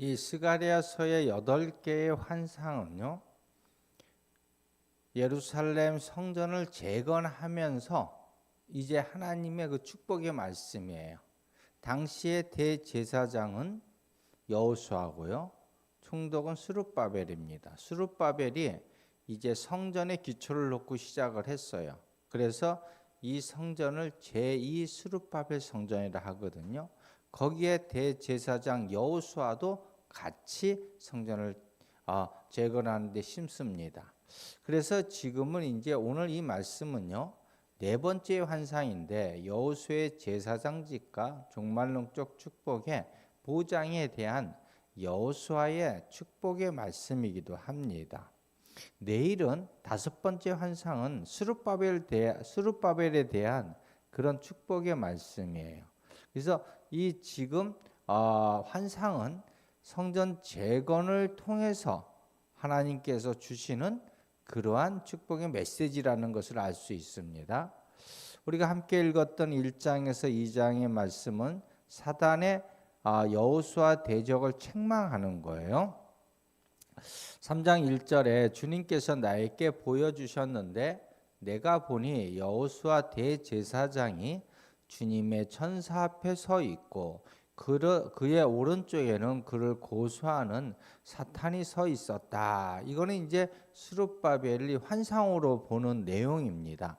이 스가리아서의 여덟 개의 환상은요. 예루살렘 성전을 재건하면서 이제 하나님의 그 축복의 말씀이에요. 당시의 대제사장은 여호수아고요. 총독은 수룹바벨입니다. 수룹바벨이 이제 성전의 기초를 놓고 시작을 했어요. 그래서 이 성전을 제2 수룹바벨 성전이라 하거든요. 거기에 대제사장 여호수아도 같이 성전을 어, 재건하는 데 심습니다. 그래서 지금은 이제 오늘 이 말씀은요. 네 번째 환상인데 여호수의 제사장직과 종말론적 축복의 보장에 대한 여호수아의 축복의 말씀이기도 합니다. 내일은 다섯 번째 환상은 수룹바벨 대 수룹바벨에 대한 그런 축복의 말씀이에요. 그래서 이 지금 어, 환상은 성전 재건을 통해서 하나님께서 주시는 그러한 축복의 메시지라는 것을 알 수 있습니다. 우리가 함께 읽었던 1장에서 2장의 말씀은 사단의 아, 여호수아 대적을 책망하는 거예요. 3장 1절에 주님께서 나에게 보여주셨는데 내가 보니 여호수아 대제사장이 주님의 천사 앞에 서 있고 그의 오른쪽에는 그를 고소하는 사탄이 서 있었다. 이거는 이제 수룹바벨이 환상으로 보는 내용입니다.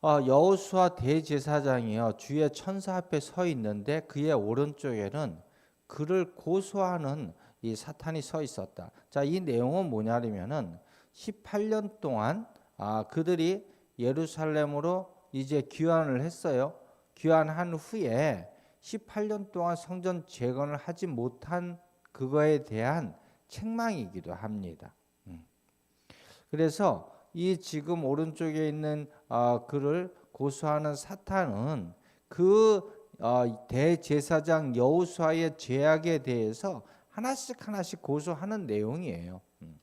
어, 여호수아 대제사장이요 주의 천사 앞에 서 있는데 그의 오른쪽에는 그를 고소하는 이 사탄이 서 있었다. 자, 이 내용은 뭐냐면은 18년 동안 아, 그들이 예루살렘으로 이제 귀환을 했어요. 귀환한 후에 18년 동안 성전 재건을 하지 못한 그거에 대한 책망이기도 합니다. 음. 그래서 이 지금 오른쪽에 있는 어, 그를 고소하는 사탄은 그 어, 대제사장 여호수아의 죄악에 대해서 하나씩 하나씩 고소하는 내용이에요. 음.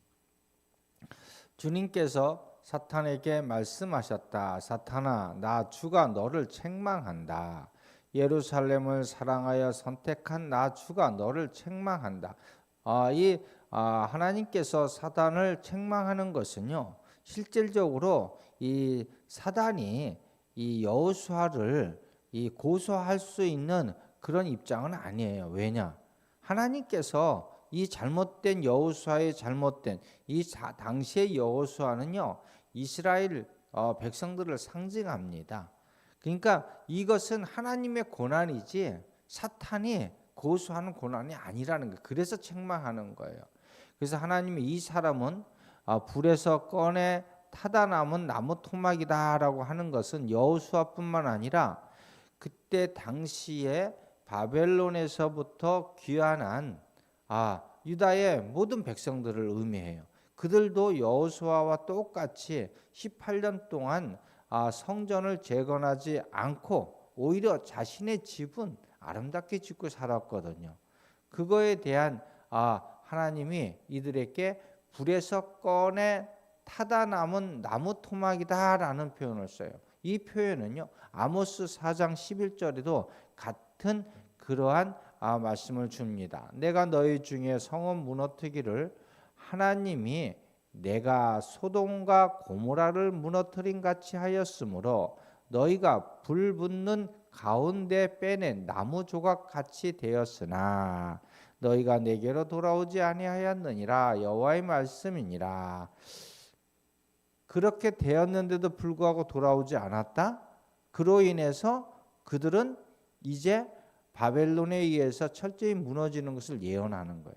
주님께서 사탄에게 말씀하셨다. 사탄아, 나 주가 너를 책망한다. 예루살렘을 사랑하여 선택한 나 주가 너를 책망한다. 아, 이 아, 하나님께서 사단을 책망하는 것은요. 실질적으로 이 사단이 이 여호수아를 이 고소할 수 있는 그런 입장은 아니에요. 왜냐? 하나님께서 이 잘못된 여호수아의 잘못된 이 당시의 여호수아는요 이스라엘 어, 백성들을 상징합니다. 그러니까 이것은 하나님의 고난이지 사탄이 고소하는 고난이 아니라는 거예요. 그래서 책망하는 거예요. 그래서 하나님이 이 사람은 아, 불에서 꺼내 타다 남은 나무 토막이다라고 하는 것은 여호수아뿐만 아니라 그때 당시에 바벨론에서부터 귀환한 아, 유다의 모든 백성들을 의미해요. 그들도 여호수아와 똑같이 18년 동안 아, 성전을 재건하지 않고 오히려 자신의 집은 아름답게 짓고 살았거든요. 그거에 대한 아, 하나님이 이들에게 불에서 꺼내 타다 남은 나무 토막이다라는 표현을 써요. 이 표현은요. 아모스 4장 11절에도 같은 그러한 아, 말씀을 줍니다. 내가 너희 중에 성읍 무너뜨기를 하나님이 내가 소돔과 고모라를 무너뜨린 같이 하였으므로 너희가 불 붙는 가운데 빼낸 나무 조각 같이 되었으나 너희가 내게로 돌아오지 아니하였느니라 여호와의 말씀이니라 그렇게 되었는데도 불구하고 돌아오지 않았다 그로 인해서 그들은 이제 바벨론에 의해서 철저히 무너지는 것을 예언하는 거예요.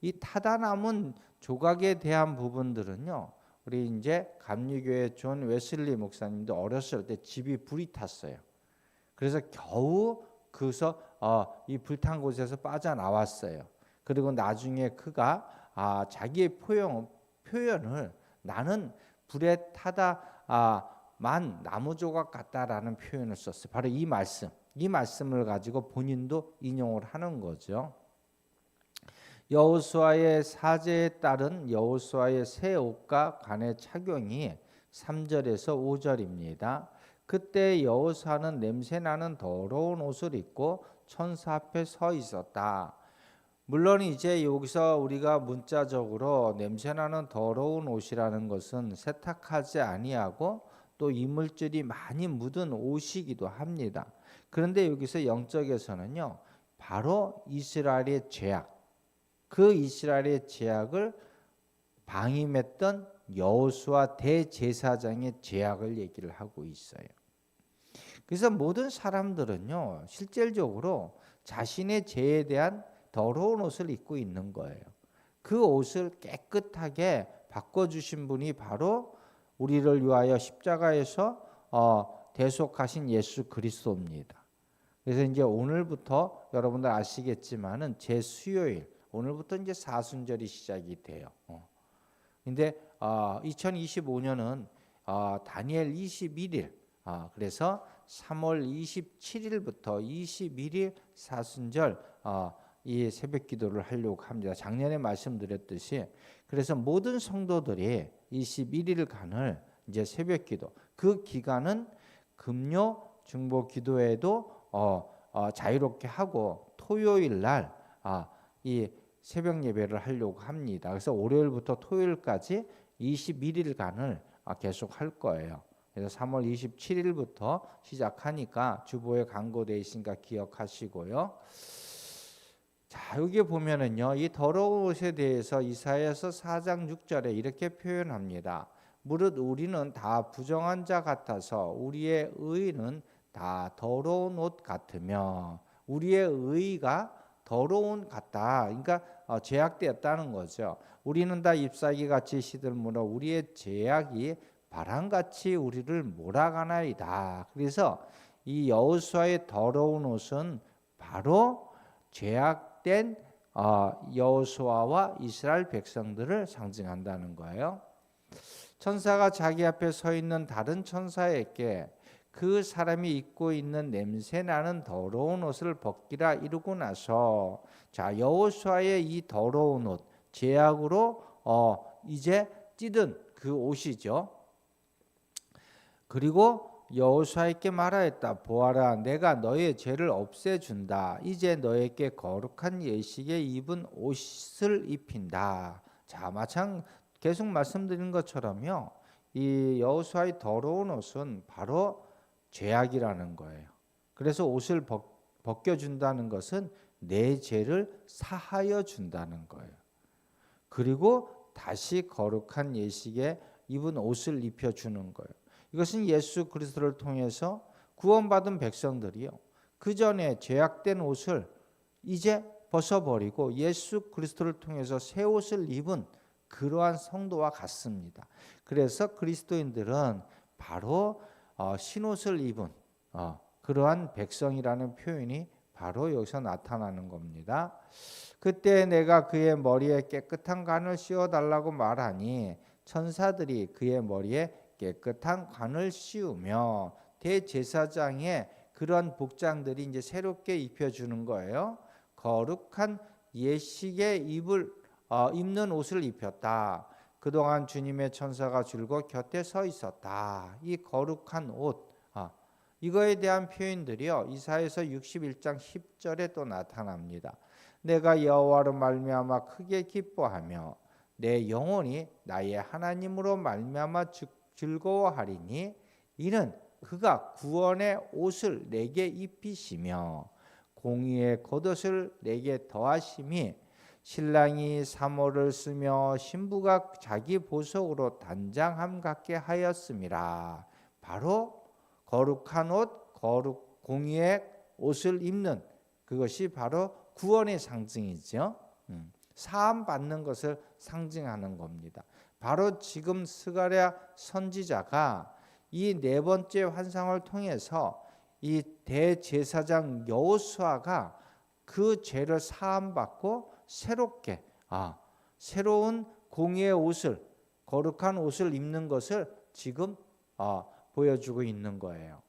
이 타다 남은 조각에 대한 부분들은요. 우리 이제 감리교회 존 웨슬리 목사님도 어렸을 때 집이 불이 탔어요. 그래서 겨우 그서 어, 이 불탄 곳에서 빠져나왔어요. 그리고 나중에 그가 아, 자기의 표현, 표현을 나는 불에 타다 아, 만 나무 조각 같다라는 표현을 썼어요. 바로 이 말씀, 이 말씀을 가지고 본인도 인용을 하는 거죠. 여호수아의 사제에 따른 여호수아의 새 옷과 간의 착용이 3절에서 5절입니다. 그때 여호수아는 냄새 나는 더러운 옷을 입고 천사 앞에 서 있었다. 물론 이제 여기서 우리가 문자적으로 냄새나는 더러운 옷이라는 것은 세탁하지 아니하고 또 이물질이 많이 묻은 옷이기도 합니다. 그런데 여기서 영적에서는요. 바로 이스라엘의 죄악, 그 이스라엘의 죄악을 방임했던 여호수아 대제사장의 죄악을 얘기를 하고 있어요. 그래서 모든 사람들은요. 실질적으로 자신의 죄에 대한 더러운 옷을 입고 있는 거예요. 그 옷을 깨끗하게 바꿔 주신 분이 바로 우리를 위하여 십자가에서 어, 대속하신 예수 그리스도입니다. 그래서 이제 오늘부터 여러분들 아시겠지만은 제 수요일 오늘부터 이제 사순절이 시작이 돼요. 어. 근데 어, 2025년은 어, 다니엘 21일 어, 그래서 3월 27일부터 21일 사순절 어, 이 새벽 기도를 하려고 합니다. 작년에 말씀드렸듯이 그래서 모든 성도들이 21일간을 이제 새벽 기도 그 기간은 금요 중보 기도에도 어, 어, 자유롭게 하고 토요일 날 이 아, 새벽 예배를 하려고 합니다. 그래서 월요일부터 토요일까지 21일간을 아, 계속 할 거예요. 그래서 3월 27일부터 시작하니까 주보에 있으니까 기억하시고요. 자, 여기 보면은요. 이 더러운 옷에 대해서 이사야서 4장 6절에 이렇게 표현합니다. 무릇 우리는 다 부정한 자 같아서 우리의 의는 다 더러운 옷 같으며 우리의 의가 더러운 같다. 그러니까 어, 제약되었다는 거죠. 우리는 다 잎사귀 같이 시들므로 우리의 제약이 바람같이 우리를 몰아가나이다. 그래서 이 여호수아의 더러운 옷은 바로 죄악된 어, 여호수아와 이스라엘 백성들을 상징한다는 거예요. 천사가 자기 앞에 서 있는 다른 천사에게 그 사람이 입고 있는 냄새 나는 더러운 옷을 벗기라 이르고 나서 자 여호수아의 이 더러운 옷 제약으로 어 이제 찌든 그 옷이죠. 그리고 여호수아에게 말하였다. 보아라, 내가 너의 죄를 없애 준다. 이제 너에게 거룩한 예식에 입은 옷을 입힌다. 자, 마찬 계속 말씀드린 것처럼요. 이 여호수아의 더러운 옷은 바로 죄악이라는 거예요. 그래서 옷을 벗, 벗겨준다는 것은 내 죄를 사하여 준다는 거예요. 그리고 다시 거룩한 예식에 입은 옷을 입혀 주는 거예요. 이것은 예수 그리스도를 통해서 구원받은 백성들이요. 그 전에 죄악된 옷을 이제 벗어버리고 예수 그리스도를 통해서 새 옷을 입은 그러한 성도와 같습니다. 그래서 그리스도인들은 바로 어, 신옷을 입은 어, 그러한 백성이라는 표현이 바로 여기서 나타나는 겁니다. 그때 내가 그의 머리에 깨끗한 관을 씌워 달라고 말하니 천사들이 그의 머리에 깨끗한 관을 씌우며 대제사장의 그런 복장들이 이제 새롭게 입혀주는 거예요. 거룩한 예식의 입을 어, 입는 옷을 입혔다. 그동안 주님의 천사가 줄곧 곁에 서 있었다. 이 거룩한 옷 아, 이거에 대한 표현들이요 이사에서 61장 10절에 또 나타납니다. 내가 여호와로 말미암아 크게 기뻐하며 내 영혼이 나의 하나님으로 말미암아 즐거워하리니 이는 그가 구원의 옷을 내게 입히시며 공의의 겉옷을 내게 더하심이 신랑이 사모를 쓰며 신부가 자기 보석으로 단장함 같게 하였음이라. 바로 거룩한 옷, 거룩 공의의 옷을 입는 그것이 바로 구원의 상징이죠. 음, 사함 받는 것을 상징하는 겁니다. 바로 지금 스가랴 선지자가 이 네 번째 환상을 통해서 이 대제사장 여호수아가 그 죄를 사함 받고 새롭게 아 새로운 공의의 옷을 거룩한 옷을 입는 것을 지금 아, 보여주고 있는 거예요.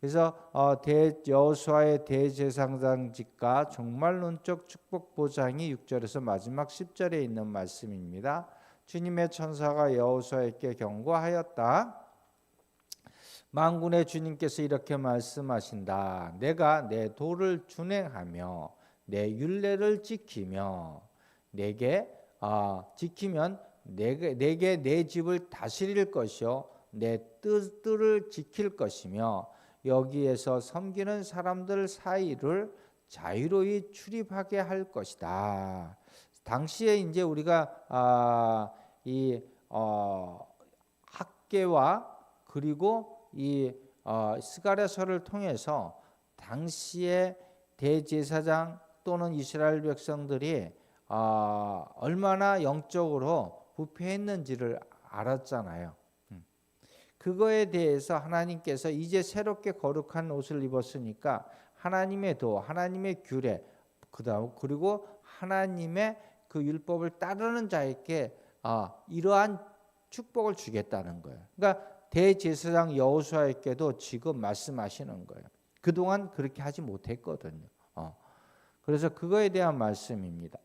그래서 어, 대 여호수아의 대제사장직과 정말론적 축복 보장이 6절에서 마지막 10절에 있는 말씀입니다. 주님의 천사가 여호수아에게 경고하였다. 만군의 주님께서 이렇게 말씀하신다. 내가 내 도를 준행하며 내 율례를 지키며 내게 아, 지키면 내게 내게 내 집을 다스릴 것이요 내 뜻을 지킬 것이며 여기에서 섬기는 사람들 사이를 자유로이 출입하게 할 것이다. 당시에 이제 우리가 아, 이 어, 학계와 그리고 이 어, 스가랴서를 통해서 당시에 대제사장 또는 이스라엘 백성들이 어, 얼마나 영적으로 부패했는지를 알았잖아요. 음. 그거에 대해서 하나님께서 이제 새롭게 거룩한 옷을 입었으니까 하나님의 도, 하나님의 규례, 그다음 그리고 하나님의 그 율법을 따르는 자에게 아, 이러한 축복을 주겠다는 거예요. 그러니까 대제사장 여호수아에게도 지금 말씀하시는 거예요. 그동안 그렇게 하지 못했거든요. 어. 그래서 그거에 대한 말씀입니다.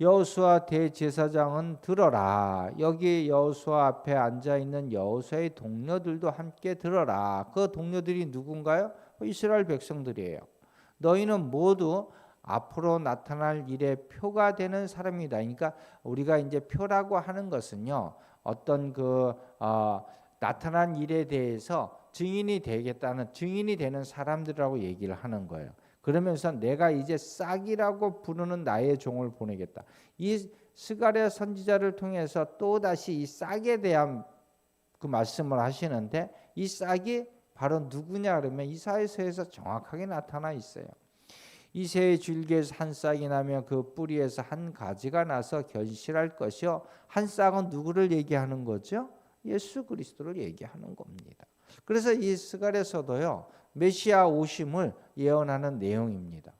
여호수아 대제사장은 들어라. 여기 여호수아 앞에 앉아 있는 여호수아의 동료들도 함께 들어라. 그 동료들이 누군가요? 이스라엘 백성들이에요. 너희는 모두 앞으로 나타날 일의 표가 되는 사람이다. 그러니까 우리가 이제 표라고 하는 것은요. 어떤 그 어, 나타난 일에 대해서 증인이 되겠다는 증인이 되는 사람들이라고 얘기를 하는 거예요. 그러면서 내가 이제 싹이라고 부르는 나의 종을 보내겠다. 이 스가랴 선지자를 통해서 또 다시 이 싹에 대한 그 말씀을 하시는데 이 싹이 바로 누구냐 그러면 이사야서에서 정확하게 나타나 있어요. 이새의 줄기에서 한 싹이 나면 그 뿌리에서 한 가지가 나서 결실할 것이요 한 싹은 누구를 얘기하는 거죠? 예수 그리스도를 얘기하는 겁니다. 그래서 이 스가랴서도요 메시아 오심을 예언하는 내용입니다.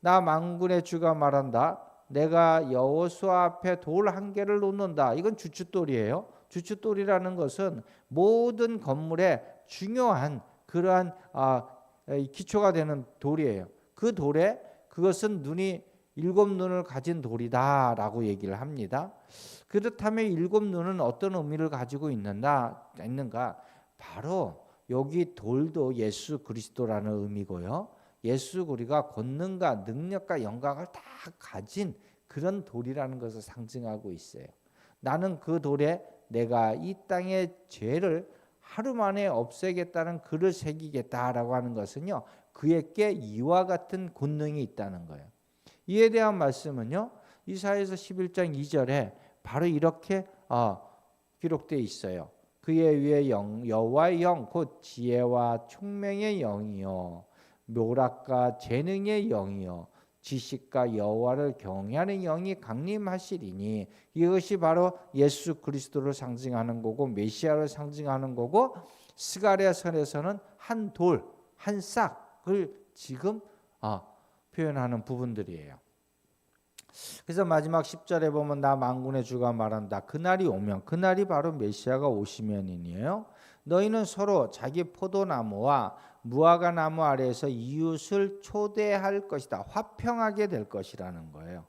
나 만군의 주가 말한다. 내가 여호수아 앞에 돌 한 개를 놓는다. 이건 주춧돌이에요. 주춧돌이라는 것은 모든 건물에 중요한 그러한 아, 기초가 되는 돌이에요. 그 돌에 그것은 눈이 일곱 눈을 가진 돌이다라고 얘기를 합니다. 그렇다면 일곱 눈은 어떤 의미를 가지고? 있는가? 바로 여기 돌도 예수 그리스도라는 의미고요. 예수 우리가 권능과 능력과 영광을 다 가진 그런 돌이라는 것을 상징하고 있어요. 나는 그 돌에 내가 이 땅의 죄를 하루 만에 없애겠다는 글을 새기겠다라고 하는 것은요. 그에게 이와 같은 권능이 있다는 거예요. 이에 대한 말씀은요. 이사에서 11장 2절에 바로 이렇게 어, 기록되어 있어요. 그의 위에 영, 여호와의 영, 곧 지혜와 총명의 영이요, 묘락과 재능의 영이요, 지식과 여호와를 경외하는 영이 강림하시리니 이것이 바로 예수 그리스도를 상징하는 거고 메시아를 상징하는 거고 스가랴서에서는 한 돌, 한 싹을 지금 아, 표현하는 부분들이에요. 그래서 마지막 10절에 보면 나 만군의 주가 말한다. 그날이 오면 그날이 바로 메시아가 오시면이니에요. 너희는 서로 자기 포도나무와 무화과 나무 아래에서 이웃을 초대할 것이다. 화평하게 될 것이라는 거예요.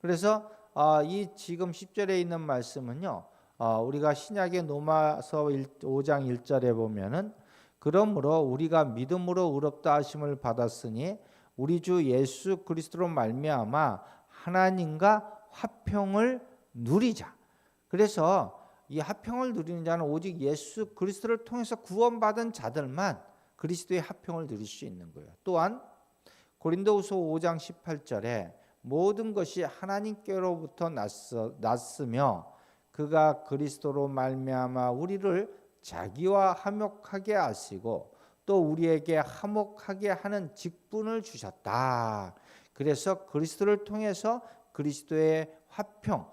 그래서 어, 이 지금 10절에 있는 말씀은요. 어, 우리가 신약의 로마서 5장 1절에 보면은 그러므로 우리가 믿음으로 의롭다 하심을 받았으니 우리 주 예수 그리스도로 말미암아 하나님과 화평을 누리자. 그래서 이 화평을 누리는 자는 오직 예수 그리스도를 통해서 구원받은 자들만 그리스도의 화평을 누릴 수 있는 거예요. 또한 고린도후서 5장 18절에 모든 것이 하나님께로부터 났으며 그가 그리스도로 말미암아 우리를 자기와 화목하게 하시고 또 우리에게 화목하게 하는 직분을 주셨다. 그래서 그리스도를 통해서 그리스도의 화평,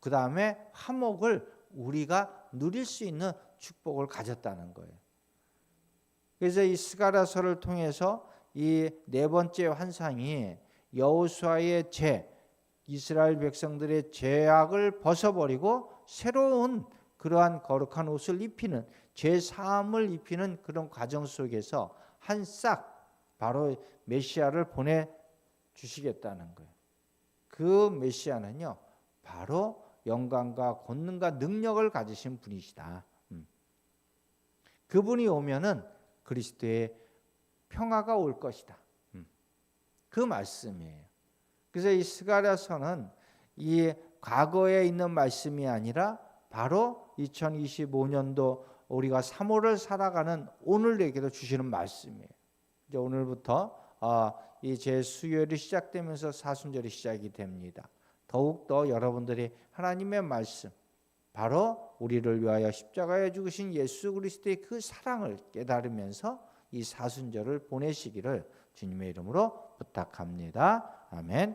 그 다음에 화목을 우리가 누릴 수 있는 축복을 가졌다는 거예요. 그래서 이 스가라서를 통해서 이 네 번째 환상이 여호수아의 죄, 이스라엘 백성들의 죄악을 벗어버리고 새로운 그러한 거룩한 옷을 입히는 죄 사함을 입히는 그런 과정 속에서 한 싹 바로 메시아를 보내 주시겠다는 거예요. 그 메시아는요, 바로 영광과 권능과 능력을 가지신 분이시다. 음. 그분이 오면은 그리스도의 평화가 올 것이다. 음. 그 말씀이에요. 그래서 이 스가랴서는 이 과거에 있는 말씀이 아니라 바로 2025년도 우리가 3월을 살아가는 오늘에게도 주시는 말씀이에요. 이제 오늘부터 아, 이 제 수요일이 시작되면서 사순절이 시작이 됩니다. 더욱 더 여러분들이 하나님의 말씀 바로 우리를 위하여 십자가에 죽으신 예수 그리스도의 그 사랑을 깨달으면서 이 사순절을 보내시기를 주님의 이름으로 부탁합니다. 아멘.